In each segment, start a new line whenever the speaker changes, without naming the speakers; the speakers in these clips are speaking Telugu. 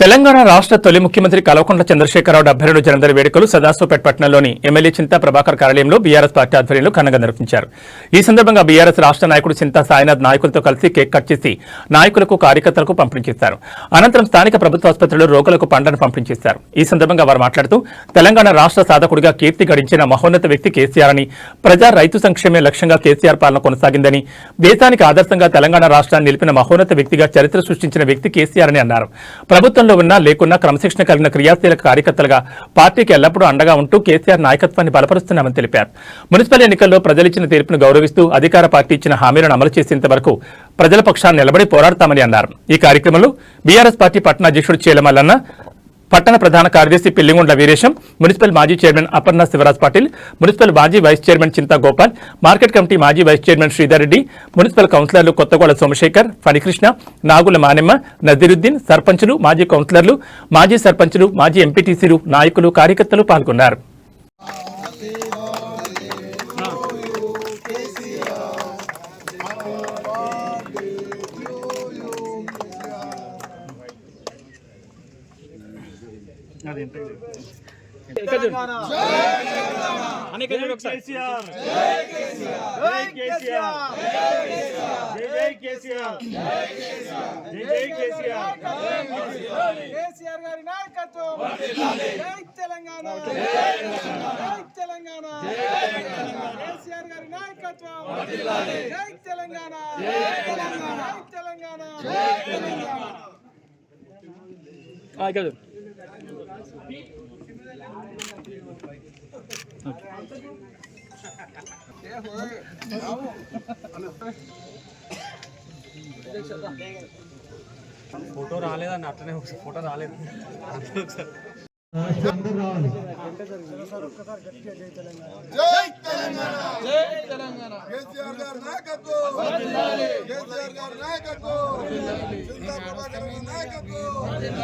తెలంగాణ రాష్ట్ర తొలి ముఖ్యమంత్రి కల్వకుంట్ల చంద్రశేఖరరావు డెబ్బై రెండు జనందరి వేడుకలు సదాశివపేట పట్టణంలోని ఎమ్మెల్యే చింతా ప్రభాకర్ కార్యాలయంలో బీఆర్ఎస్ పార్టీ ఆధ్వర్యంలో ఘనంగా నిర్వహించారు. ఈ సందర్భంగా బీఆర్ఎస్ రాష్ట్ర నాయకుడు చింతా సాయినాథ్ నాయకులతో కలిసి కేక్ కట్ చేసి నాయకులకు కార్యకర్తలకు పంపిణీ చేశారు. అనంతరం స్థానిక ప్రభుత్వ ఆసుపత్రిలో రోగులకు పండ్లను పంపిణీ చేశారు. ఈ సందర్భంగా వారు మాట్లాడుతూ తెలంగాణ రాష్ట్ర సాధకుడిగా కీర్తి గడించిన మహోన్నత వ్యక్తి కేసీఆర్ అని ప్రజా రైతు సంక్షేమే లక్ష్యంగా కేసీఆర్ పాలన కొనసాగిందని దేశానికి ఆదర్శంగా తెలంగాణ రాష్ట్రాన్ని నిలిపిన మహోన్నత వ్యక్తిగా చరిత్ర సృష్టించిన వ్యక్తి కేసీఆర్ అని అన్నారు. ప్రభుత్వంలో ఉన్నా లేకున్నా క్రమశిక్షణ కలిగిన క్రియాశీలక కార్యకర్తలుగా పార్టీకి ఎల్లప్పుడూ అండగా ఉంటూ కేసీఆర్ నాయకత్వాన్ని బలపరుస్తున్నామని తెలిపారు. మున్సిపల్ ఎన్నికల్లో ప్రజలిచ్చిన తీర్పును గౌరవిస్తూ అధికార పార్టీ ఇచ్చిన హామీలను అమలు చేసేంత వరకు ప్రజల పక్షాన్ని నిలబడి పోరాడతామని అన్నారు. ఈ కార్యక్రమంలో బీఆర్ఎస్ పార్టీ పట్టణాధ్యక్షుడు చేలమల్లన్న పట్టణ ప్రధాన కార్యదర్శి పిల్లిగుండ్ల వీరేశం మున్సిపల్ మాజీ చైర్మన్ అపర్ణ శివరాజ్ పాటిల్ మున్సిపల్ మాజీ vice chairman Chinta Gopal market committee మాజీ vice chairman Sridhar Reddy municipal కౌన్సిలర్లు కొత్తగోడ సోమశేఖర్ ఫణికృష్ణ నాగుల మానెమ్మ నజీరుద్దీన్ సర్పంచులు మాజీ కౌన్సిలర్లు మాజీ సర్పంచులు మాజీ ఎంపీటీసీలు నాయకులు కార్యకర్తలు పాల్గొన్నారు.
అనేక కేసీఆర్ జై కేసీఆర్ జై కేసీఆర్. జై కేసీఆర్
కేసీఆర్ గారి నాయకత్వం జై తెలంగాణ జై తెలంగాణ కేసీఆర్ గారి నాయకత్వం జై తెలంగాణ జై తెలంగాణ జై తెలంగాణ
ఫోటో రాలేదండి అట్లనే ఒకసారి ఫోటో రాలేదు. ఒకసారి అట్లనే ఒకసారి
కేసీఆర్ గారి నాయకత్వం కేసీఆర్ గారి నాయకత్వం చింతా ప్రభాకర్ గారి నాయకత్వం హరీష్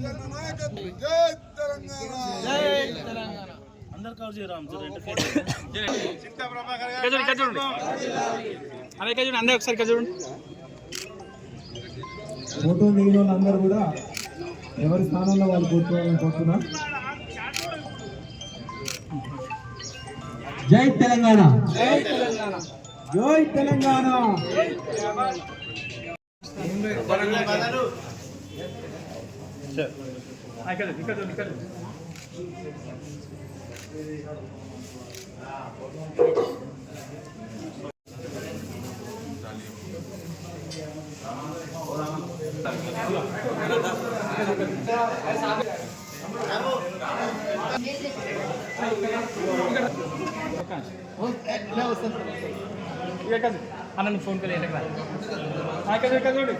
అన్న నాయకత్వం జై తెలంగాణ.
ఇక్కడ చూడు ఇక్కడ చూడండి అదే ఇక్కడ చూడండి అందరూ ఒకసారి ఇక్కడ చూడండి
ఫోటో దిగిన వాళ్ళందరూ కూడా ఎవరి స్థానంలో వాళ్ళు కూర్చోవాలని కోరుతున్నా జై తెలంగాణ. జై తెలంగాణ.
ఆ, ఇక్కడ చూడు, అన్న ఫోన్ పేలు చూడు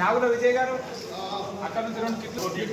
నాగుల విజయ్ గారు. అక్కడ నుంచి రెండు కిట్లు ఉన్నాయి,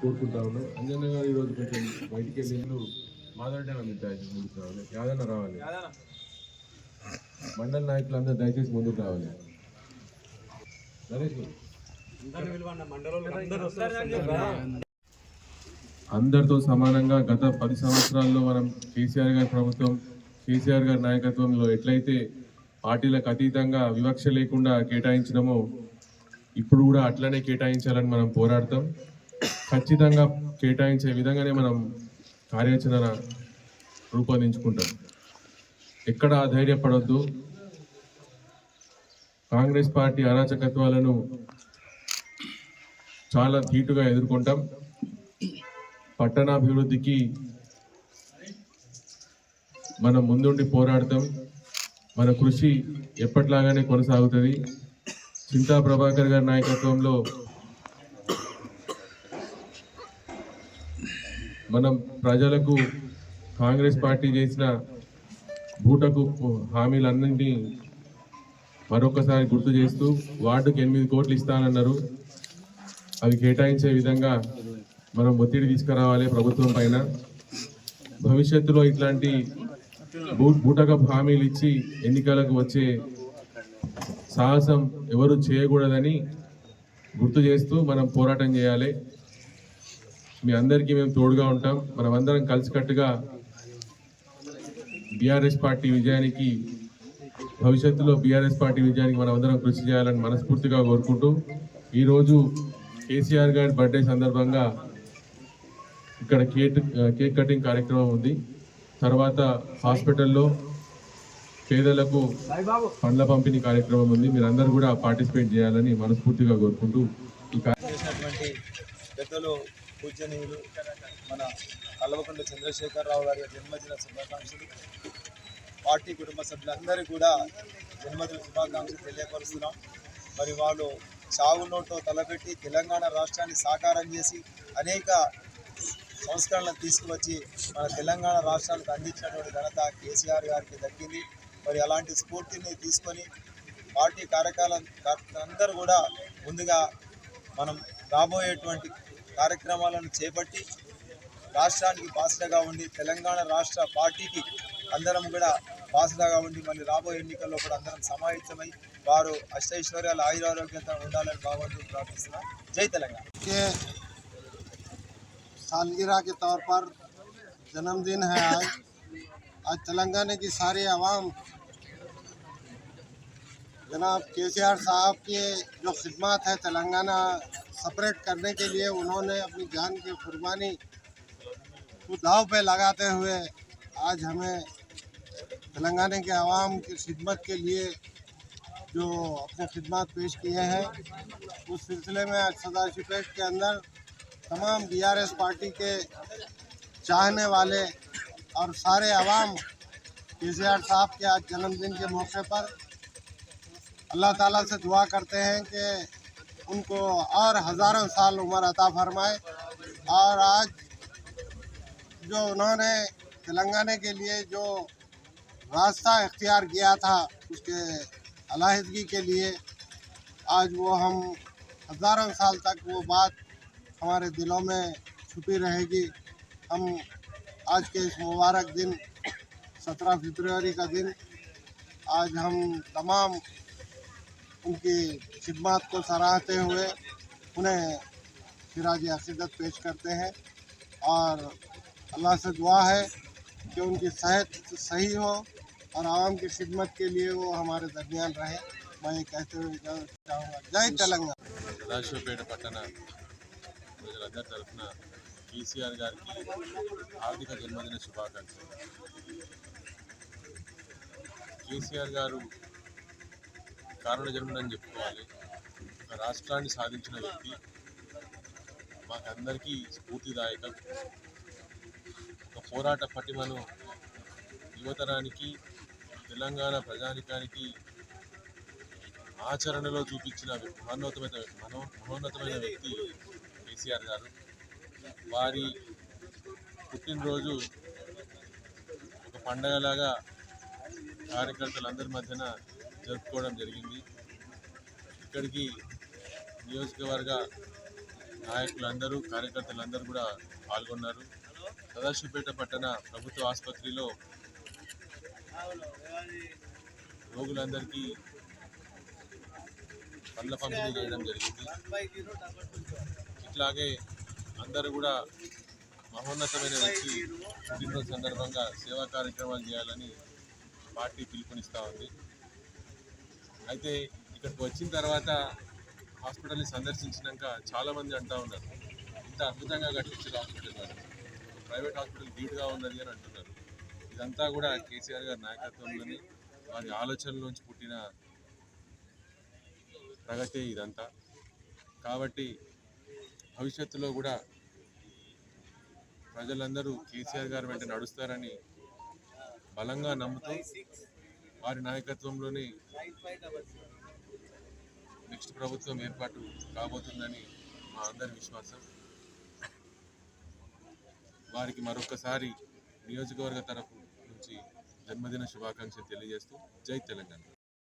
కోరుకుంటా ఉన్నాం అంజన్న గారు ఈరోజు కొంచెం బయటికి వెళ్ళి మాదంటే దయచేసి ముందుకు రావాలి. యాదన్న రావాలి. మండల నాయకులు అందరూ దయచేసి ముందుకు రావాలి. అందరితో సమానంగా గత పది సంవత్సరాల్లో మనం కేసీఆర్ గారి ప్రభుత్వం కేసీఆర్ గారి నాయకత్వంలో ఎట్లయితే పార్టీలకు అతీతంగా వివక్ష లేకుండా కేటాయించడమో ఇప్పుడు కూడా అట్లనే కేటాయించాలని మనం పోరాడతాం. ఖచ్చితంగా కేటాయించే విధంగానే మనం కార్యాచరణ రూపొందించుకుంటాం. ఎక్కడ ధైర్యపడొద్దు. కాంగ్రెస్ పార్టీ అరాచకత్వాలను చాలా ధీటుగా ఎదుర్కొంటాం. పట్టణాభివృద్ధికి మనం ముందుండి పోరాడతాం. మన కృషి ఎప్పటిలాగానే కొనసాగుతుంది. చింతా ప్రభాకర్ గారి నాయకత్వంలో మనం ప్రజలకు కాంగ్రెస్ పార్టీ చేసిన బూటకు హామీలన్నింటినీ మరొకసారి గుర్తు చేస్తూ వార్డుకు ఎనిమిది కోట్లు ఇస్తానన్నారు. అవి కేటాయించే విధంగా మనం ఒత్తిడి తీసుకురావాలి ప్రభుత్వం పైన. భవిష్యత్తులో ఇట్లాంటి బూ బూటకపు హామీలు ఇచ్చి ఎన్నికలకు వచ్చే సాహసం ఎవరు చేయకూడదని గుర్తు చేస్తూ మనం పోరాటం చేయాలి. మీ అందరికీ మేము తోడుగా ఉంటాం. మనం అందరం కలిసికట్టుగా బీఆర్ఎస్ పార్టీ విజయానికి భవిష్యత్తులో బీఆర్ఎస్ పార్టీ విజయానికి మనం అందరం కృషి చేయాలని మనస్ఫూర్తిగా కోరుకుంటూ ఈరోజు కేసీఆర్ గారి బర్త్డే సందర్భంగా ఇక్కడ కేక్ కేక్ కటింగ్ కార్యక్రమం ఉంది. తర్వాత హాస్పిటల్లో పేదలకు పండ్ల పంపిణీ కార్యక్రమం ఉంది. మీరందరూ కూడా పార్టిసిపేట్ చేయాలని మనస్ఫూర్తిగా కోరుకుంటూ ఈ
చేసినటువంటి పెద్దలు పూజనీయులు మన కల్వకుంట్ల చంద్రశేఖరరావు గారి జన్మదిన శుభాకాంక్షలు. పార్టీ కుటుంబ సభ్యులందరికీ కూడా జన్మదిన శుభాకాంక్షలు తెలియపరుస్తున్నాం. మరి వాళ్ళు చావు నోట్లో తలపెట్టి తెలంగాణ రాష్ట్రాన్ని సాకారం చేసి అనేక సంస్కరణలు తీసుకువచ్చి మన తెలంగాణ రాష్ట్రానికి అందించినటువంటి ఘనత కేసీఆర్ గారికి దక్కింది. మరి అలాంటి స్ఫూర్తిని తీసుకొని పార్టీ కార్యకాల అందరూ కూడా ముందుగా మనం రాబోయేటువంటి కార్యక్రమాలను చేపట్టి రాష్ట్రానికి బాసటగా ఉండి తెలంగాణ రాష్ట్ర పార్టీకి అందరం కూడా బాసటగా ఉండి మళ్ళీ రాబోయే ఎన్నికల్లో కూడా అందరం సమాహితమై వారు అష్టైశ్వర్యాలు ఆయురారోగ్యంతో ఉండాలని భగవంతుడు ప్రార్థిస్తున్నాం జై తెలంగాణ
के सालगिरह के तौर पर जन्मदिन है आज आज तेलंगाना की सारी आवाम जनाब के साहब की जो खिदमत है तेलंगाना सेपरेट करने के लिए उन्होंने अपनी जान की कुर्बानी को दाव पे लगाते हुए आज हमें तेलंगाना के आवाम की खिदमत के लिए जो अपने खिदमत पेश किए हैं, उस सिलसिले में आज सदाशिवपेट के अंदर तमाम बीआरएस पार्टी के चाहने वाले और सारे आवाम के साहब के आज जन्मदिन के मौके पर अल्लाह ताला से दुआ करते हैं कि उनको और हज़ारों साल उम्र अता फरमाए और आज जो उन्होंने तेलंगाना के लिए जो रास्ता इख्तियार किया था उसके अलाहदगी के लिए। आज वो हम हज़ारों साल तक वो बात हमारे दिलों में छुपी रहेगी। हम आज के इस मुबारक दिन, सत्रह फरवरी का दिन, आज हम तमाम उनकी खिदमत को सराहते हुए उन्हें फिराज अकीदत पेश करते हैं और अल्लाह से दुआ है कि उनकी सेहत सही हो और आवाम की खिदमत के लिए वो हमारे दरमियान रहे मैं ये कहते हुए इजाज़त चाहूँगा जय तेलंगाना
సదాశివపేట పట్టణ ప్రజలందరి తరఫున కేసీఆర్ గారికి హార్దిక జన్మదిన శుభాకాంక్షలు కేసీఆర్ గారు కారణ జన్మదని చెప్పుకోవాలి ఒక రాష్ట్రాన్ని సాధించిన వ్యక్తి మాకందరికీ స్ఫూర్తిదాయకం ఒక పోరాట పటిమను యువతరానికి తెలంగాణ ప్రజానికానికి ఆచరణలో చూపించిన మహోన్నతమైన మనో మహోన్నతమైన వ్యక్తి కేసీఆర్ గారు. వారి పుట్టినరోజు ఒక పండగలాగా కార్యకర్తలందరి మధ్యన జరుపుకోవడం జరిగింది. ఇక్కడికి నియోజకవర్గ నాయకులందరూ కార్యకర్తలందరూ కూడా పాల్గొన్నారు. సదాశివపేట పట్టణ ప్రభుత్వ ఆసుపత్రిలో రోగులందరికీ పండ్ల పంపిణీ చేయడం జరిగింది. ఇట్లాగే అందరూ కూడా మహోన్నతమైన వ్యక్తి పుట్టినరోజు సందర్భంగా సేవా కార్యక్రమాలు చేయాలని పార్టీ పిలుపునిస్తూ ఉంది. అయితే ఇక్కడికి వచ్చిన తర్వాత హాస్పిటల్ని సందర్శించినాక చాలామంది అంటూ ఉన్నారు ఇంత అద్భుతంగా కట్టించారు హాస్పిటల్ ప్రైవేట్ హాస్పిటల్ ధీటుగా ఉన్నది అని అంటున్నారు. ఇదంతా కూడా కేసీఆర్ గారి నాయకత్వంలోని వారి ఆలోచనలోంచి పుట్టిన ప్రగతి ఇదంతా. కాబట్టి భవిష్యత్తులో కూడా ప్రజలందరూ కేసీఆర్ గారి వెంట నడుస్తారని బలంగా నమ్ముతూ వారి నాయకత్వంలోనే నెక్స్ట్ ప్రభుత్వం ఏర్పాటు కాబోతుందని మా అందరి విశ్వాసం. వారికి మరొకసారి నియోజకవర్గ తరపు జన్మదిన శుభాకాంక్షలు తెలియజేస్తూ జై తెలంగాణ.